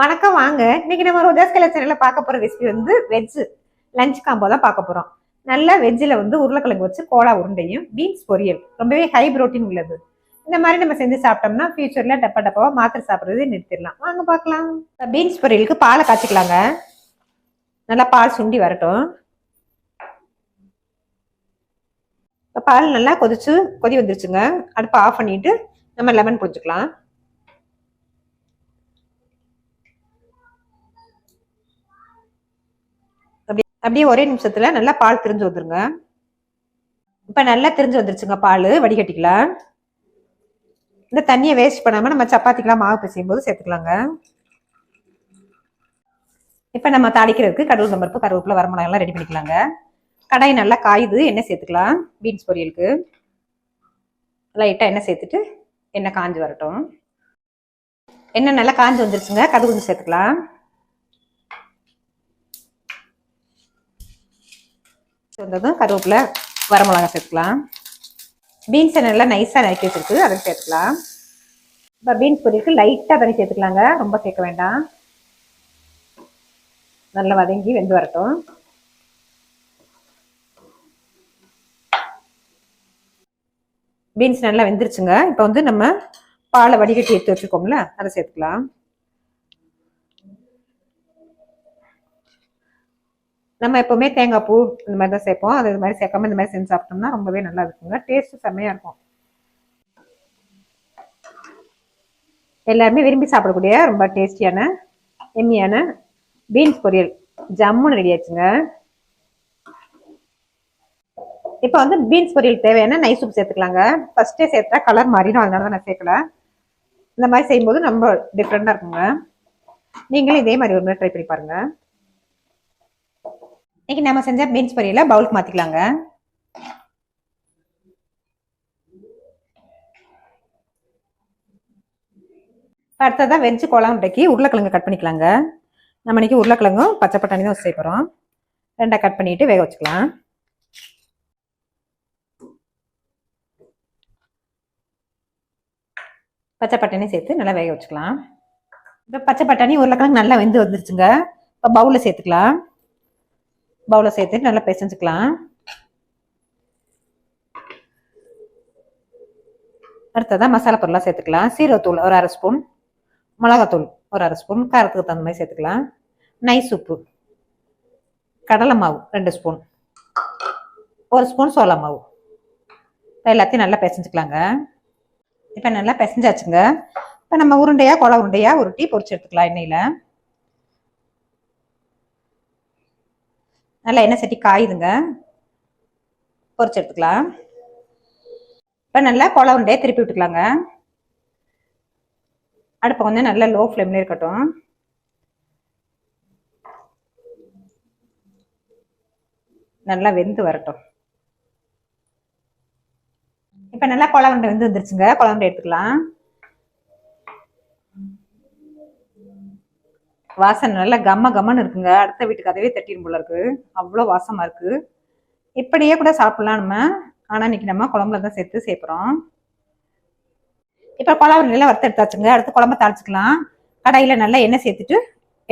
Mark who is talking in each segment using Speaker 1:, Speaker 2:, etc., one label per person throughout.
Speaker 1: வணக்கம் வாங்க. இன்னைக்கு நம்ம ரோஜாஸ் கலர் சேனல்ல பார்க்க போற ரெசிபி வந்து வெஜ் லஞ்ச் காம்போ தான் பார்க்க போறோம். நல்லா வெஜ்ஜில் வந்து உருளைக்கிழங்கு வச்சு கோலா உருண்டையும் பீன்ஸ் பொரியல். ரொம்பவே ஹை புரோட்டீன் உள்ளது. இந்த மாதிரி நம்ம செஞ்சு சாப்பிட்டோம்னா ஃபியூச்சர்ல டப்பா டப்பாவா மாத்திரை சாப்பிட்றதே நிறுத்திடலாம். வாங்க பார்க்கலாம். பீன்ஸ் பொரியலுக்கு பாலை காய்ச்சிக்கலாங்க. நல்லா பால் சுண்டி வரட்டும். இப்போ பால் நல்லா கொதிச்சு கொதி வந்துருச்சுங்க. அடுப்பை ஆஃப் பண்ணிட்டு நம்ம லெமன் புரிஞ்சுக்கலாம் அப்படியே ஒரே நிமிஷத்துல நல்லா பால் திரிஞ்சு வந்துருங்க. இப்ப நல்லா திரிஞ்சு வந்துருச்சுங்க பால் வடிகட்டிக்கலாம். இந்த தண்ணியை வேஸ்ட் பண்ணாம நம்ம சப்பாத்திக்கெல்லாம் மாவு பிசையும் போது சேர்த்துக்கலாங்க. இப்ப நம்ம தாளிக்கிறதுக்கு கடவுள் நம்பருப்பு கருவேப்பிலை வரமிளகாய் எல்லாம் ரெடி பண்ணிக்கலாங்க. கடாய் நல்லா காயுது எண்ணெய் சேர்த்துக்கலாம் பீன்ஸ் பொரியலுக்கு. லைட்டாக எண்ணெய் சேர்த்துட்டு எண்ணெய் காஞ்சு வரட்டும். எண்ணெய் நல்லா காஞ்சு வந்துருச்சுங்க கடுகு கொஞ்சம் சேர்த்துக்கலாம். வந்ததும் கருவேப்பிலை வரமிளகா சேர்த்துக்கலாம். பீன்ஸை நல்லா நைஸாக நறுக்கி வச்சுருக்கு அதை சேர்த்துக்கலாம். இப்போ பீன்ஸ் பொரியலுக்கு லைட்டாக தண்ணி சேர்த்துக்கலாங்க ரொம்ப சேர்க்க வேண்டாம். நல்லா வதங்கி வெந்து வரட்டும். பீன்ஸ் நல்லா வெந்துருச்சுங்க இப்போ வந்து நம்ம பாலை வடிகட்டி எடுத்து வச்சுருக்கோம்ல அதை சேர்த்துக்கலாம். நம்ம எப்போவுமே தேங்காய் பூ இந்த மாதிரி தான் சேர்ப்போம். அது இது மாதிரி சேர்க்காம இந்த மாதிரி செஞ்சு சாப்பிட்டோம்னா ரொம்பவே நல்லா இருக்குங்க. டேஸ்ட் செம்மையாக இருக்கும். எல்லாருமே விரும்பி சாப்பிடக்கூடிய ரொம்ப டேஸ்டியான எம்மியான பீன்ஸ் பொரியல். ஜம்முன்னு ரெடி ஆச்சுங்க இப்போ வந்து பீன்ஸ் பொரியல் தேவையான நைஸ் சூப் சேர்த்துக்கலாங்க. ஃபர்ஸ்டே சேர்த்தா கலர் மாறிடும். அதனால தான் நான் சேர்க்கல. இந்த மாதிரி செய்யும்போது ரொம்ப டிஃப்ரெண்டாக இருக்குங்க. நீங்களும் இதே மாதிரி ஒரு முறை ட்ரை பண்ணி பாருங்கள் இன்னைக்கு நம்ம செஞ்ச பீன்ஸ் பொரியல பவுலுக்கு மாற்றிக்கலாங்க அடுத்ததான் வெஜ்ஜு கோலாம்பரைக்கு உருளைக்கிழங்கு கட் பண்ணிக்கலாங்க. நம்ம இன்னைக்கு உருளைக்கிழங்கும் பச்சை பட்டாணி தான் வச்சு போகிறோம் ரெண்டாக கட் பண்ணிட்டு வேக வச்சுக்கலாம். பச்சை பட்டாணி சேர்த்து நல்லா வேக வச்சுக்கலாம். இப்போ பச்சை பட்டாணி உருளைக்கிழங்கு நல்லா வெந்து வந்துருச்சுங்க. இப்போ பவுலில் சேர்த்துக்கலாம். பவுலில் சேர்த்து நல்லா பிசைஞ்சுக்கலாம். அடுத்ததான் மசாலா பொருளாக சேர்த்துக்கலாம். சீரகத்தூள் ஒரு அரை ஸ்பூன். மிளகாத்தூள் ஒரு அரை ஸ்பூன். காரத்துக்கு தகுந்த மாதிரி சேர்த்துக்கலாம். நைஸ் உப்பு. கடலை மாவு ரெண்டு ஸ்பூன். ஒரு ஸ்பூன் சோள மாவு. எல்லாத்தையும் நல்லா பிசைஞ்சுக்கலாங்க. இப்போ நல்லா பிசைஞ்சாச்சுங்க. இப்போ நம்ம உருண்டையா கொலை ஒரு உருட்டி பொறிச்சு எடுத்துக்கலாம் எண்ணெயில். நல்லா எண்ணெய் சட்டி காயுதுங்க. பொரிச்சு எடுத்துக்கலாம். இப்போ நல்லா கொலை உருண்டையை திருப்பி விட்டுக்கலாங்க. அடுப்பை கொஞ்சம் நல்லா லோ ஃப்ளேம்ல இருக்கட்டும். நல்லா வெந்து வரட்டும். இப்போ நல்லா குழம்பு வெந்து வந்துருச்சுங்க. குழம்பு எடுத்துக்கலாம். வாசனை நல்லா கம்ம கம்மன்னு இருக்குங்க. அடுத்த வீட்டு கதவே தட்டிடும் போல இருக்கு. அவ்வளோ வாசமாக இருக்கு. இப்படியே கூட சாப்பிடலாம் நம்ம. ஆனால் இன்னைக்கு நம்ம குழம்புல தான் சேர்த்து சேர்க்குறோம். இப்போ குழம்பு நல்லா வறுத்து எடுத்தாச்சுங்க. அடுத்து குழம்பு தாளிச்சிக்கலாம். கடாயில் நல்லா எண்ணெய் சேர்த்துட்டு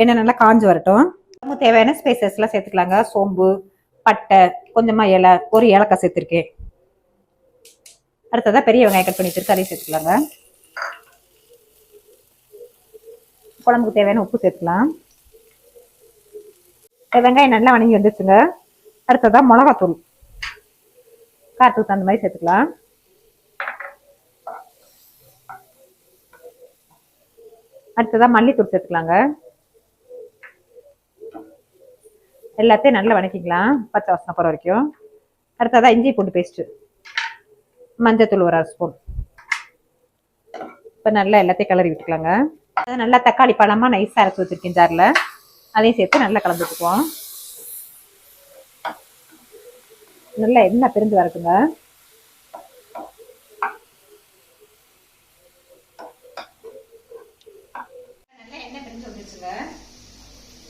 Speaker 1: எண்ணெய் நல்லா காஞ்சு வரட்டும். குழம்பு தேவையான ஸ்பைசஸ்லாம் சேர்த்துக்கலாங்க. சோம்பு பட்டை கொஞ்சமாக இலை ஒரு ஏலக்காய் சேர்த்துருக்கேன். அடுத்ததாக பெரிய வெங்காயம் கட் பண்ணி வச்சிருக்கு அதையும் சேர்த்துக்கலாங்க. குழம்புக்கு தேவையான உப்பு சேர்த்துக்கலாம். வெங்காயம் நல்லா வணங்கி வந்துச்சுங்க அடுத்ததான் மிளகாத்தூள். காரத்துக்கு தகுந்த மாதிரி சேர்த்துக்கலாம். அடுத்ததான் மல்லித்தூள் சேர்த்துக்கலாங்க. எல்லாத்தையும் நல்லா வணக்கிக்கலாம். பச்சை வாசனை போகிற வரைக்கும். அடுத்ததாக இஞ்சி பூண்டு பேஸ்ட்டு மஞ்சத்தூள் ஒரு அரை ஸ்பூன் இப்போ நல்லா எல்லாத்தையும் கிளறி விட்டுக்கலாங்க. அது நல்லா தக்காளி பழமாக நைஸாக அரைச்சி வச்சுருக்கேன் ஜாரில் அதையும் சேர்த்து நல்லா கலந்து விட்டுக்குவோம் நல்லா எண்ணெய் பிரிஞ்சு வரட்டுங்க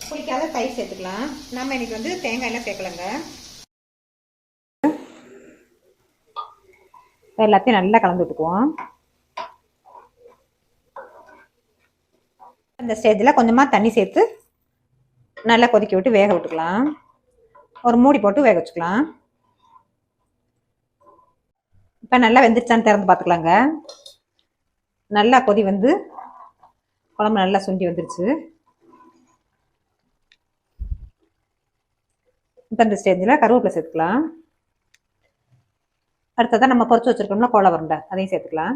Speaker 1: பிடிக்காத தயிர் சேர்த்துக்கலாம். நம்ம இன்னைக்கு வந்து தேங்காய் எண்ணெய் சேர்க்கலங்க. எல்லாத்தையும் நல்லா கலந்து விட்டுக்குவோம். இந்த ஸ்டேஜில் கொஞ்சமாக தண்ணி சேர்த்து நல்லா கொதிக்க விட்டு வேக விட்டுக்கலாம். ஒரு மூடி போட்டு வேக வச்சுக்கலாம். இப்போ நல்லா வெந்துருச்சான்னு திறந்து பார்த்துக்கலாங்க நல்லா கொதி வந்து குழம்பு நல்லா சுண்டி வந்துருச்சு. இப்போ இந்த ஸ்டேஜில் கருவேப்பிலை சேர்த்துக்கலாம். அடுத்ததான் நம்ம பொறிச்சு வச்சுருக்கோம்னா கோலை உருண்டை அதையும் சேர்த்துக்கலாம்.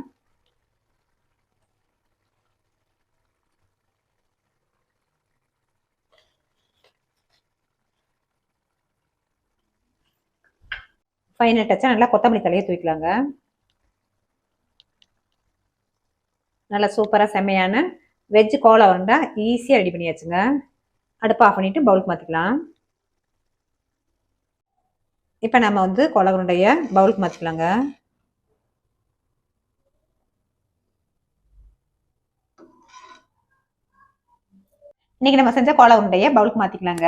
Speaker 1: ஃபைனல் டச்சா நல்லா கொத்தமல்லி தலையை தூக்கலாங்க நல்லா சூப்பராக செம்மையான வெஜ் கோலா உருண்டா ஈஸியாக ரெடி பண்ணியாச்சுங்க. அடுப்பு ஆஃப் பண்ணிவிட்டு பவுலுக்கு மாற்றிக்கலாம் இப்போ நம்ம வந்து கோலா உருண்டையை பவுலுக்கு மாற்றிக்கலாங்க இன்னைக்கு நம்ம செஞ்ச கோலா உருண்டையை பவுலுக்கு மாற்றிக்கலாங்க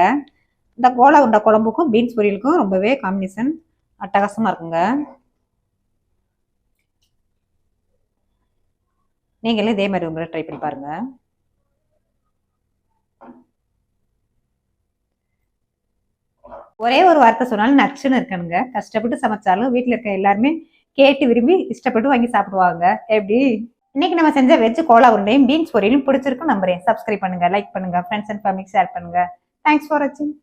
Speaker 1: இந்த கோலா உருண்டை குழம்புக்கும் பீன்ஸ் பொரியலுக்கும் ரொம்பவே காம்பினேஷன் அட்டகாசமாக இருக்குங்க. நீங்களே இதே மாதிரி உங்களை ட்ரை பண்ணி பாருங்க. ஒரே ஒரு வார்த்தை சொன்னாலும் நச்சுன்னு இருக்கணுங்க. கஷ்டப்பட்டு சமைச்சாலும் வீட்டில் இருக்க எல்லாருமே கேட்டு விரும்பி இஷ்டப்பட்டு வாங்கி சாப்பிடுவாங்க. எப்படி? இன்னைக்கு நம்ம செஞ்ச வெஜ் கோலா உருண்டையும் பீன்ஸ் பொரியலும் பிடிச்சிருக்கும் நம்புறேன். சப்ஸ்கிரைப் பண்ணுங்க லைக் பண்ணுங்க ஃப்ரெண்ட்ஸ் அண்ட் ஃபேமிலிக்கு ஷேர் பண்ணுங்க. தேங்க்ஸ் ஃபார் வாட்சிங்